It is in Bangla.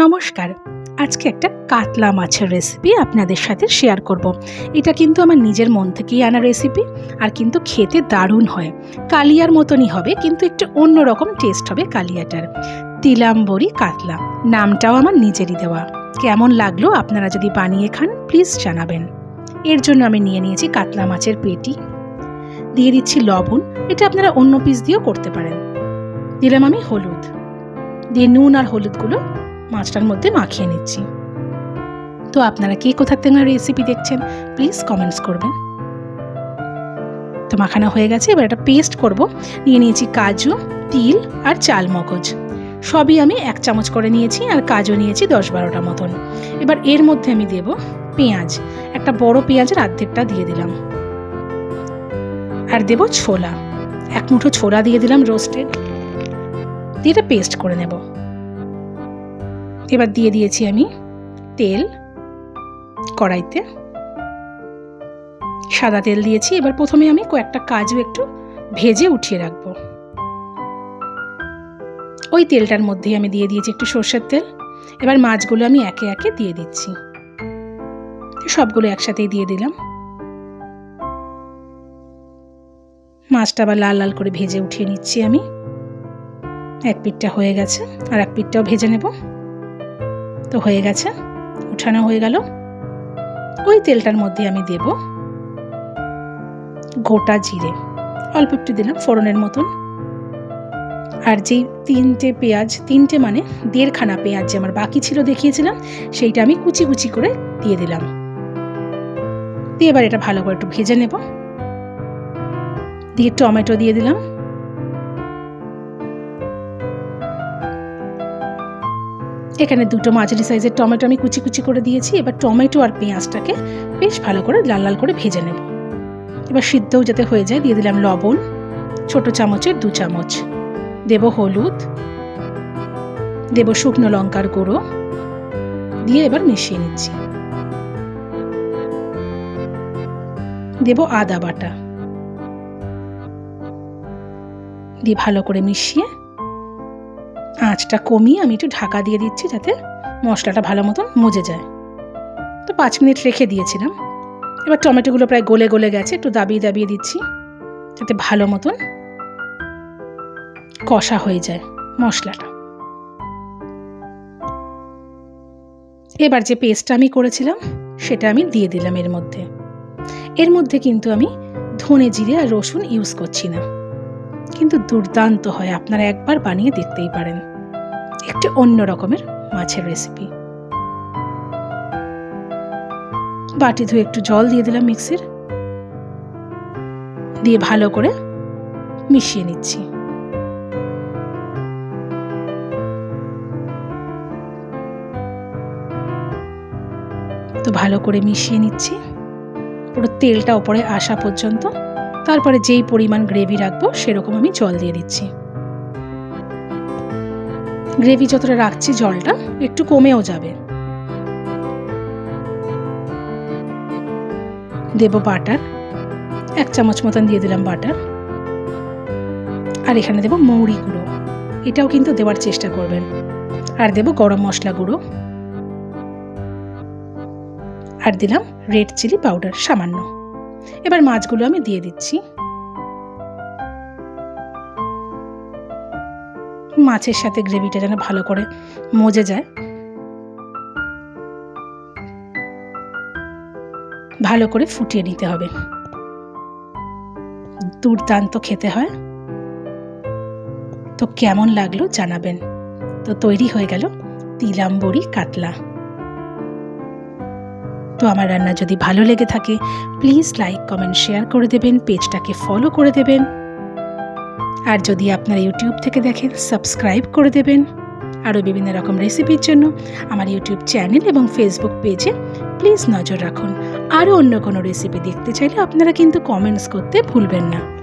নমস্কার। আজকে একটা কাতলা মাছের রেসিপি আপনাদের সাথে শেয়ার করব। এটা কিন্তু আমার নিজের মন থেকেই আনা রেসিপি আর কিন্তু খেতে দারুণ হয়। কালিয়ার মতনই হবে, কিন্তু একটু অন্যরকম টেস্ট হবে কালিয়াটার। তিলাম্বরি কাতলা, নামটাও আমার নিজেরই দেওয়া। কেমন লাগল আপনারা যদি বানিয়ে খান প্লিজ জানাবেন। এর জন্য আমি নিয়ে নিয়েছি কাতলা মাছের পেটি। দিয়ে দিচ্ছি লবণ, এটা আপনারা অন্য পিস দিয়েও করতে পারেন। দিলাম আমি হলুদ। দিয়ে নুন আর হলুদগুলো মাছটার মধ্যে মাখিয়ে নিচ্ছি। তো আপনারা কে কোথার থেকে রেসিপি দেখছেন প্লিজ কমেন্টস করবেন। তো মাখানো হয়ে গেছে, এবার একটা পেস্ট করব। নিয়ে নিয়েছি কাজু, তিল আর চাল মগজ। সবই আমি এক চামচ করে নিয়েছি আর কাজু নিয়েছি দশ বারোটা মতন। এবার এর মধ্যে আমি দেব পেঁয়াজ। একটা বড় পেঁয়াজের অর্ধেকটা দিয়ে দিলাম। আর দেব ছোলা। এক মুঠো ছোলা দিয়ে দিলাম রোস্টেড দিয়ে এটা পেস্ট করে নেব। এবার দিয়ে দিয়েছি আমি তেল কড়াইতে। সাদা তেল দিয়েছি। এবার প্রথমে আমি কয়েকটা কাজু একটু ভেজে উঠিয়ে রাখব। ওই তেলটার মধ্যেই আমি দিয়ে দিয়েছি একটু সর্ষের তেল। এবার মাছগুলো আমি একে একে দিয়ে দিচ্ছি। সবগুলো একসাথেই দিয়ে দিলাম। মাছটা আবার লাল লাল করে ভেজে উঠিয়ে নিচ্ছি আমি। এক পিঠটা হয়ে গেছে। আর এক পিঠটাও ভেজে নেব। তো হয়ে গেছে। উঠানো হয়ে গেল। ওই তেলটার মধ্যে আমি দেব গোটা জিরে। অল্প একটু দিলাম ফোড়নের মতন। আর যেই তিনটে পেঁয়াজ, তিনটে মানে দেড়খানা পেঁয়াজ যে আমার বাকি ছিল দেখিয়েছিলাম, সেইটা আমি কুচি কুচি করে দিয়ে দিলাম। দিয়ে এবার এটা ভালো করে একটু ভেজে নেব। দিয়ে টমেটো দিয়ে দিলাম। এখানে দুটো মাঝারি সাইজের টমেটো আমি কুচি কুচি করে দিয়েছি। এবার টমেটো আর পেঁয়াজটাকে বেশ ভালো করে লাল লাল করে ভেজে নেব। এবার সিদ্ধও যাতে হয়ে যায়, দিয়ে দিলাম লবণ, ছোট চামচের দু চামচ। দেব হলুদ, দেব শুকনো লঙ্কার গুঁড়ো, দিয়ে এবার মিশিয়ে নিচ্ছি। দেব আদা বাটা। দিয়ে ভালো করে মিশিয়ে আঁচটা কমিয়ে আমি একটু ঢাকা দিয়ে দিচ্ছি যাতে মশলাটা ভালো মতন মজে যায়। তো পাঁচ মিনিট রেখে দিয়েছিলাম। এবার টমেটোগুলো প্রায় গলে গলে গেছে, একটু দাবিয়ে দাবিয়ে দিচ্ছি যাতে ভালো মতন কষা হয়ে যায় মশলাটা। এবার যে পেস্টটা আমি করেছিলাম, সেটা আমি দিয়ে দিলাম এর মধ্যে। এর মধ্যে কিন্তু আমি ধনে জিরে আর রসুন ইউজ করছি না। কিন্তু দুর্দান্ত হয়, আপনারা একবার বানিয়ে দেখতেই পারেন। একটু অন্য রকমের মাছের রেসিপি বাটি ধুয়ে একটু জল দিয়ে দিলাম মিক্সির দিয়ে ভালো করে মিশিয়ে নিচ্ছি। তো ভালো করে মিশিয়ে নিচ্ছি। পুরো তেলটা ওপরে আসা পর্যন্ত। তারপরে যেই পরিমাণ গ্রেভি রাখব, সেরকম আমি জল দিয়ে দিচ্ছি। গ্রেভি যতটা রাখছি জলটা, একটু কমেও যাবে। দেব বাটার, এক চামচ মতন দিয়ে দিলাম বাটার। আর এখানে দেব মৌরি গুঁড়ো, এটাও কিন্তু দেওয়ার চেষ্টা করবেন। আর দেব গরম মশলা গুঁড়ো। আর দিলাম রেড চিলি পাউডার সামান্য। এবার মাছগুলো আমি দিয়ে দিচ্ছি। মাছের সাথে গ্রেভিটা যেন ভালো করে মজে যায়। ভালো করে ফুটিয়ে নিতে হবে। দুর্দান্ত খেতে হয়। তো কেমন লাগল জানাবেন। তো তৈরি হয়ে গেল তিলাম্বরি কাতলা। তো আমার রান্না যদি ভালো লেগে থাকে প্লিজ লাইক কমেন্ট শেয়ার করে দেবেন, পেজটাকে ফলো করে দেবেন। আর যদি আপনারা ইউটিউব থেকে দেখেন, সাবস্ক্রাইব করে দেবেন। আরও বিভিন্ন রকম রেসিপির জন্য আমার ইউটিউব চ্যানেল এবং ফেসবুক পেজে প্লিজ নজর রাখুন। আরও অন্য কোনো রেসিপি দেখতে চাইলে আপনারা কিন্তু কমেন্টস করতে ভুলবেন না।